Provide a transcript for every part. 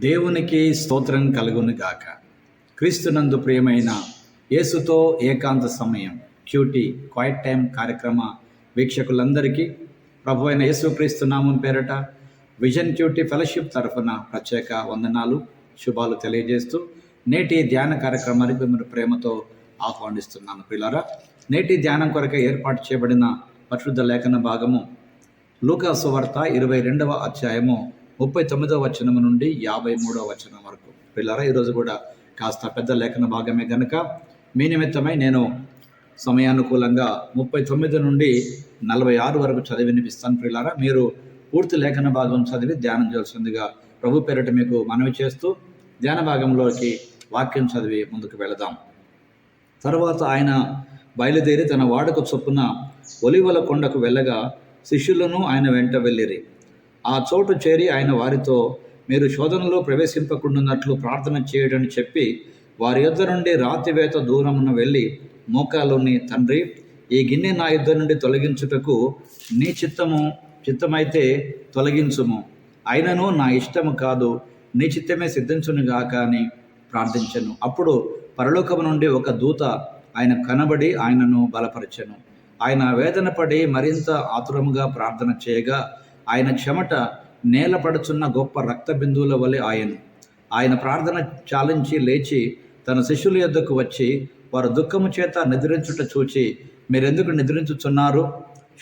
దేవునికి స్తోత్రం కలుగును గాక. క్రీస్తునందు ప్రియమైన యేసుతో ఏకాంత సమయం క్యూటీ క్వైట్ టైం కార్యక్రమ వీక్షకులందరికీ ప్రభు అయిన యేసుక్రీస్తు నామం పేరట విజన్ క్యూటీ ఫెలోషిప్ తరఫున ప్రత్యేక వందనాలు శుభాలు తెలియజేస్తూ నేటి ధ్యాన కార్యక్రమానికి మిమ్మల్ని ప్రేమతో ఆహ్వానిస్తున్నాను పిల్లరా నేటి ధ్యానం కొరకు ఏర్పాటు చేయబడిన పరిశుద్ధ లేఖన భాగము లూకాసు వార్త ఇరవై రెండవ అధ్యాయము ముప్పై తొమ్మిదవ వచనం నుండి యాభై మూడో వచనం వరకు. పిల్లరా ఈరోజు కూడా కాస్త పెద్ద లేఖన భాగమే కనుక మీ నిమిత్తమై నేను సమయానుకూలంగా ముప్పై తొమ్మిది నుండి నలభై ఆరు వరకు చదివి వినిపిస్తాను పిల్లారా మీరు పూర్తి లేఖన భాగం చదివి ధ్యానం చేయాల్సిందిగా ప్రభు పేరిట మీకు మనవి చేస్తూ ధ్యాన భాగంలోకి వాక్యం చదివి ముందుకు వెళదాం. తర్వాత ఆయన బయలుదేరి తన వాడకు చొప్పున ఒలివల కొండకు వెళ్ళగా శిష్యులను ఆయన వెంట వెళ్ళిరి. ఆ చోటు చేరి ఆయన వారితో మీరు శోధనలో ప్రవేశింపకుండాన్నట్లు ప్రార్థన చేయడని చెప్పి వారి యొద్ద నుండి రాతివేత దూరమున వెళ్ళి మోకాలోని తండ్రి ఈ గిన్నె నా యుద్ధ నుండి తొలగించుటకు నీ చిత్తము చిత్తమైతే తొలగించుము. అయినను నా ఇష్టము కాదు నీ చిత్తమే సిద్ధించునుగా అని ప్రార్థించను. అప్పుడు పరలోకము నుండి ఒక దూత ఆయన కనబడి ఆయనను బలపరచను. ఆయన వేదన పడి మరింత ఆతురముగా ప్రార్థన చేయగా ఆయన చెమట నేలపడుచున్న గొప్ప రక్త బిందువుల వలె ఆయను. ఆయన ప్రార్థన చాలించి లేచి తన శిష్యుల యొద్దకు వచ్చి వారు దుఃఖము చేత నిద్రించుట చూచి మీరెందుకు నిద్రించుచున్నారు?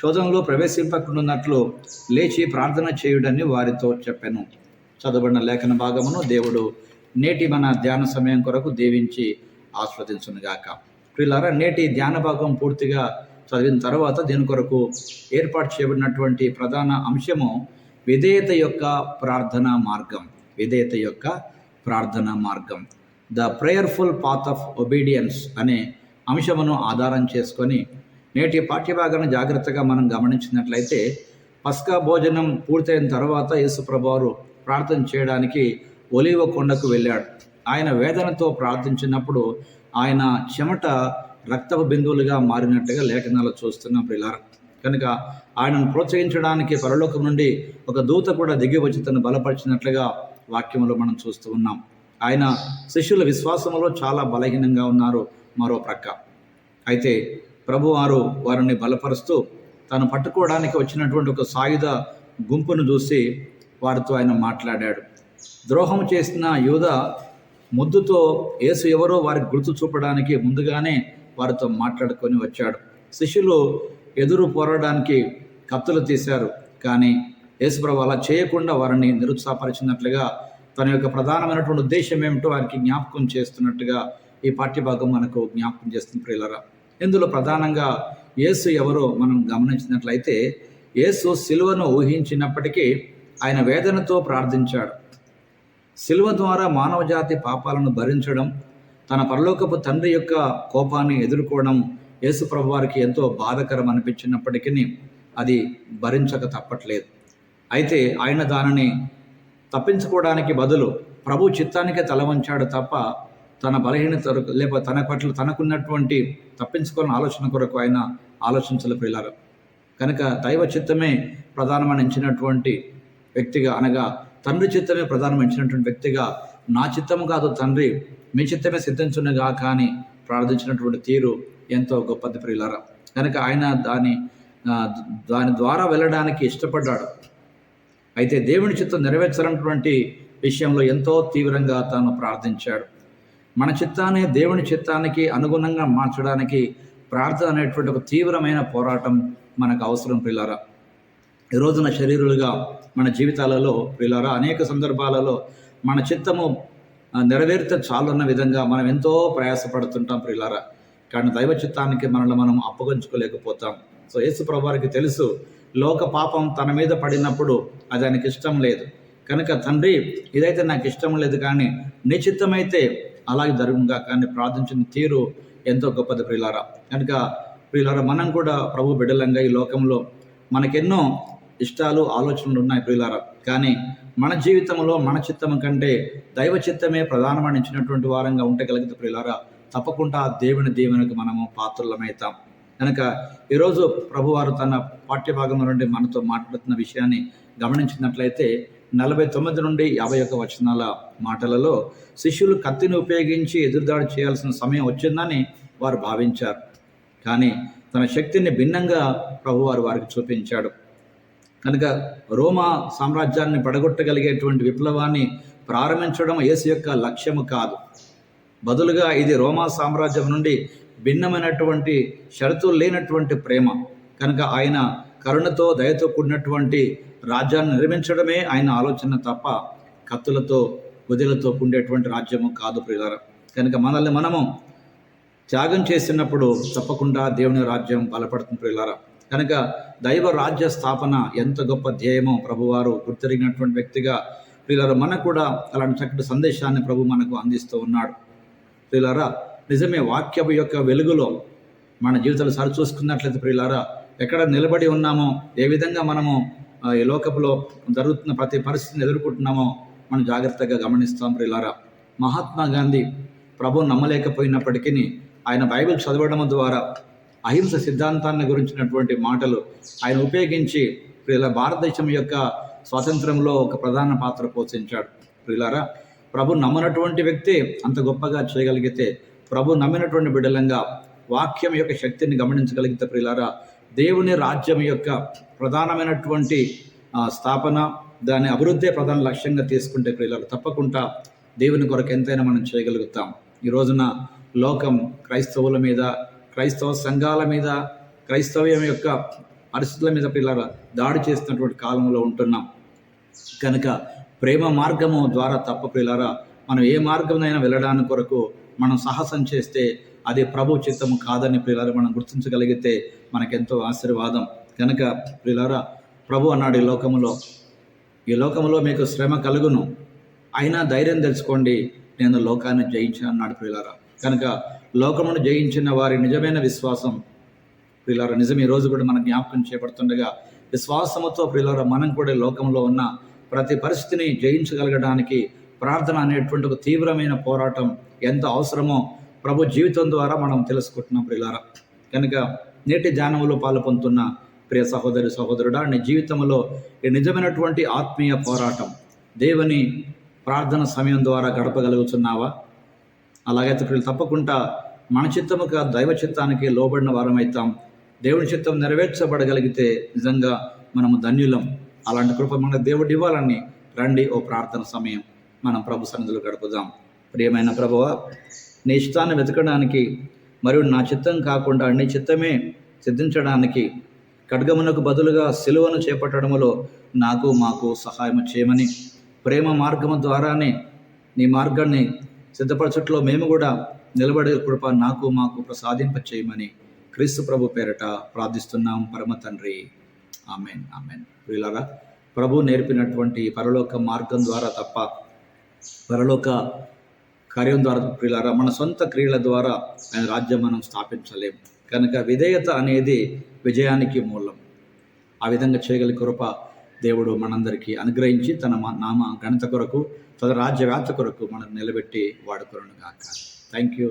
శోధనలో ప్రవేశింపకుండాన్నట్లు లేచి ప్రార్థన చేయుడని వారితో చెప్పాను. చదవబడిన లేఖన భాగమును దేవుడు నేటి మన ధ్యాన సమయం కొరకు దీవించి ఆస్వాదించునుగాక. వీళ్ళారా నేటి ధ్యాన భాగం పూర్తిగా చదివిన తర్వాత దీని కొరకు ఏర్పాటు చేయబడినటువంటి ప్రధాన అంశము విధేయత యొక్క ప్రార్థనా మార్గం. విధేయత యొక్క ప్రార్థనా మార్గం. The prayerful path of obedience అనే అంశమును ఆధారం చేసుకొని నేటి పాఠ్యభాగాన్ని జాగ్రత్తగా మనం గమనించినట్లయితే పస్కా భోజనం పూర్తయిన తర్వాత యేసుప్రభువారు ప్రార్థన చేయడానికి ఒలివ కొండకు వెళ్ళాడు. ఆయన వేదనతో ప్రార్థించినప్పుడు ఆయన చెమట రక్తపు బిందువులుగా మారినట్టుగా లేఖనాలు చూస్తున్నాం ప్రిలార కనుక ఆయనను ప్రోత్సహించడానికి పరలోకం నుండి ఒక దూత కూడా దిగి వచ్చి తను బలపరిచినట్లుగా వాక్యంలో మనం చూస్తూ ఉన్నాం. ఆయన శిష్యుల విశ్వాసంలో చాలా బలహీనంగా ఉన్నారు మరో ప్రక్క. అయితే ప్రభువారు వారిని బలపరుస్తూ తను పట్టుకోవడానికి వచ్చినటువంటి ఒక సాయుధ గుంపును చూసి వారితో ఆయన మాట్లాడాడు. ద్రోహం చేసిన యూద ముద్దుతో యేసు ఎవరో వారికి గుర్తు చూపడానికి ముందుగానే వారితో మాట్లాడుకొని వచ్చాడు. శిష్యులు ఎదురు పోరాడడానికి కత్తులు తీశారు. కానీ యేసుప్రభు అలా చేయకుండా వారిని నిరుత్సాహపరిచినట్లుగా తన యొక్క ప్రధానమైనటువంటి ఉద్దేశం ఏమిటో వారికి జ్ఞాపకం చేస్తున్నట్టుగా ఈ పాఠ్యభాగం మనకు జ్ఞాపకం చేస్తుంది ప్రియులరా. ఇందులో ప్రధానంగా యేసు ఎవరో మనం గమనించినట్లయితే యేసు సిలువను ఊహించినప్పటికీ ఆయన వేదనతో ప్రార్థించాడు. సిలువ ద్వారా మానవజాతి పాపాలను భరించడం తన పరలోకపు తండ్రి యొక్క కోపాన్ని ఎదుర్కోవడం యేసుప్రభు వారికి ఎంతో బాధకరం అనిపించినప్పటికీ అది భరించక తప్పట్లేదు. అయితే ఆయన దానిని తప్పించుకోవడానికి బదులు ప్రభు చిత్తానికే తల వంచాడు తప్ప తన బలహీనత లేక తన పట్ల తనకున్నటువంటి తప్పించుకోవాలని ఆలోచన కొరకు ఆయన ఆలోచించలు పిల్లారు కనుక దైవ చిత్తమే ప్రధానమనించినటువంటి వ్యక్తిగా అనగా తండ్రి చిత్తమే ప్రధానమించినటువంటి వ్యక్తిగా నా చిత్తము కాదు తండ్రి మీ చిత్తమే సిద్ధించునుగా కానీ ప్రార్థించినటువంటి తీరు ఎంతో గొప్పది ప్రియులరా. కనుక ఆయన దాని దాని ద్వారా వెళ్ళడానికి ఇష్టపడ్డాడు. అయితే దేవుని చిత్తం నెరవేర్చాలన్నటువంటి విషయంలో ఎంతో తీవ్రంగా తాను ప్రార్థించాడు. మన చిత్తాన్ని దేవుని చిత్తానికి అనుగుణంగా మార్చడానికి ప్రార్థన అనేటువంటి ఒక తీవ్రమైన పోరాటం మనకు అవసరం పిల్లరా ఈ రోజున శరీరులుగా మన జీవితాలలో పిల్లరా అనేక సందర్భాలలో మన చిత్తము నెరవేరితే చాలున్న విధంగా మనం ఎంతో ప్రయాసపడుతుంటాం ప్రియులారా. కానీ దైవ చిత్తానికి మనల్ని మనం అప్పగించుకోలేకపోతాం. సో యేసు ప్రభువారికి తెలుసు లోక పాపం తన మీద పడినప్పుడు అది ఆయనకి ఇష్టం లేదు. కనుక తండ్రి ఇదైతే నాకు ఇష్టం లేదు కానీ నిశ్చితమైతే అలాగే జరుగుగా కానీ ప్రార్థించిన తీరు ఎంతో గొప్పది ప్రియులారా. కనుక ప్రియులారా మనం కూడా ప్రభు బిడ్డలంగా ఈ లోకంలో మనకెన్నో ఇష్టాలు ఆలోచనలు ఉన్నాయి ప్రియులారా. కానీ మన జీవితంలో మన చిత్తం కంటే దైవ చిత్తమే ప్రధానమనించినటువంటి వారంగా ఉండగలిగితే ప్రియులారా తప్పకుండా దేవుని దీవెనకు మనము పాత్రలమవుతాం కనుక ఈరోజు ప్రభువారు తన పాఠ్యభాగం నుండి మనతో మాట్లాడుతున్న విషయాన్ని గమనించినట్లయితే నలభై తొమ్మిది నుండి యాభై ఒక్క వచనాల మాటలలో శిష్యులు కత్తిని ఉపయోగించి ఎదురుదాడి చేయాల్సిన సమయం వచ్చిందని వారు భావించారు. కానీ తన శక్తిని భిన్నంగా ప్రభువారు వారికి చూపించాడు. కనుక రోమా సామ్రాజ్యాన్ని పడగొట్టగలిగేటువంటి విప్లవాన్ని ప్రారంభించడం యేసు యొక్క లక్ష్యము కాదు. బదులుగా ఇది రోమా సామ్రాజ్యం నుండి భిన్నమైనటువంటి షరతులు లేనటువంటి ప్రేమ. కనుక ఆయన కరుణతో దయతో కూడినటువంటి రాజ్యాన్ని నిర్మించడమే ఆయన ఆలోచన తప్ప కత్తులతో గుదిలతో కూడేటువంటి రాజ్యము కాదు ప్రియులార. కనుక మనల్ని మనము త్యాగం చేసినప్పుడు తప్పకుండా దేవుని రాజ్యం బలపడుతుంది ప్రియులారా. కనుక దైవ రాజ్య స్థాపన ఎంత గొప్ప ధ్యేయమో ప్రభువారు గుర్తిరిగినటువంటి వ్యక్తిగా ప్రియులారా మనకు కూడా అలాంటి చక్కటి సందేశాన్ని ప్రభు మనకు అందిస్తూ ఉన్నాడు. ప్రియులారా నిజమే వాక్యపు యొక్క వెలుగులో మన జీవితాలు సరి చూసుకున్నట్లయితే ప్రియులారా ఎక్కడ నిలబడి ఉన్నామో ఏ విధంగా మనము ఈ లోకపులో జరుగుతున్న ప్రతి పరిస్థితిని ఎదుర్కొంటున్నామో మనం జాగ్రత్తగా గమనిస్తాం ప్రియులారా. మహాత్మా గాంధీ ప్రభు నమ్మలేకపోయినప్పటికీ ఆయన బైబిల్ చదవడం ద్వారా అహింస సిద్ధాంతాన్ని గురించినటువంటి మాటలు ఆయన ఉపయోగించి ప్రియుల భారతదేశం యొక్క స్వాతంత్రంలో ఒక ప్రధాన పాత్ర పోషించాడు. ప్రియులారా ప్రభు నమ్మనటువంటి వ్యక్తి అంత గొప్పగా చేయగలిగితే ప్రభు నమ్మినటువంటి బిడ్డలంగా వాక్యం యొక్క శక్తిని గమనించగలిగితే ప్రియులారా దేవుని రాజ్యం యొక్క ప్రధానమైనటువంటి స్థాపన దాని అభివృద్ధి ప్రధాన లక్ష్యంగా తీసుకుంటే ప్రియులారు తప్పకుండా దేవుని కొరకు ఎంతైనా మనం చేయగలుగుతాం. ఈ రోజున లోకం క్రైస్తవుల మీద క్రైస్తవ సంఘాల మీద క్రైస్తవ్యం యొక్క పరిస్థితుల మీద పిల్లల దాడి చేస్తున్నటువంటి కాలంలో ఉంటున్నాం. కనుక ప్రేమ మార్గము ద్వారా తప్ప పిల్లరా మనం ఏ మార్గంలో వెళ్ళడానికి కొరకు మనం సాహసం చేస్తే అది ప్రభు చిత్తము కాదని పిల్లలు మనం గుర్తించగలిగితే మనకెంతో ఆశీర్వాదం. కనుక పిల్లరా ప్రభు అన్నాడు ఈ లోకములో ఈ లోకములో మీకు శ్రమ కలుగును. అయినా ధైర్యం తెలుసుకోండి నేను లోకాన్ని జయించాను అన్నాడు పిల్లరా. కనుక లోకమును జయించిన వారి నిజమైన విశ్వాసం ప్రిలార నిజం ఈరోజు రోజు కూడా మనం జ్ఞాపకం చేపడుతుండగా విశ్వాసముతో ప్రిలార మనం కూడా లోకంలో ఉన్న ప్రతి పరిస్థితిని జయించగలగడానికి ప్రార్థన అనేటువంటి ఒక తీవ్రమైన పోరాటం ఎంత అవసరమో ప్రభు జీవితం ద్వారా మనం తెలుసుకుంటున్నాం ప్రిలార కనుక నేటి ధ్యానంలో పాల్పొందుతున్న ప్రియ సహోదరి సహోదరుడా నీ జీవితంలో ఈ నిజమైనటువంటి ఆత్మీయ పోరాటం దేవుని ప్రార్థన సమయం ద్వారా గడపగలుగుతున్నావా? అలాగైతే ప్రియులు తప్పకుండా మన చిత్తము కాదు దైవ చిత్తానికి లోబడిన వారమవుతాం దేవుని చిత్తం నెరవేర్చబడగలిగితే నిజంగా మనము ధన్యులం. అలాంటి కృప మన దేవుడు ఇవ్వాలని రండి ఓ ప్రార్థన సమయం మనం ప్రభు సన్నిధిలో గడుపుదాం. ప్రియమైన ప్రభువ నీ ఇష్టాన్ని వెతకడానికి మరియు నా చిత్తం కాకుండా నీ చిత్తమే సిద్ధించడానికి ఖడ్గమునకు బదులుగా సిలువను చేపట్టడంలో నాకు మాకు సహాయం చేయమని ప్రేమ మార్గము ద్వారానే నీ మార్గాన్ని సిద్ధపరచట్లో మేము కూడా నిలబడే కృప నాకు మాకు ప్రసాదింప చేయమని క్రీస్తు ప్రభు పేరట ప్రార్థిస్తున్నాం. పరమ తండ్రి. Amen amen. వీళ్ళరా ప్రభు నేర్పినటువంటి పరలోక మార్గం ద్వారా తప్ప పరలోక కార్యం ద్వారా ప్రియులారా మన సొంత క్రియల ద్వారా ఆయన రాజ్యం మనం స్థాపించలేం. కనుక విధేయత అనేది విజయానికి మూలం. ఆ విధంగా చేయగల కృప దేవుడు మనందరికీ అనుగ్రహించి తన నామ గణత కొరకు తన రాజ్య వ్యాప్తి కొరకు మనం నిలబెట్టి వాడుకోరును గాక థ్యాంక్ యూ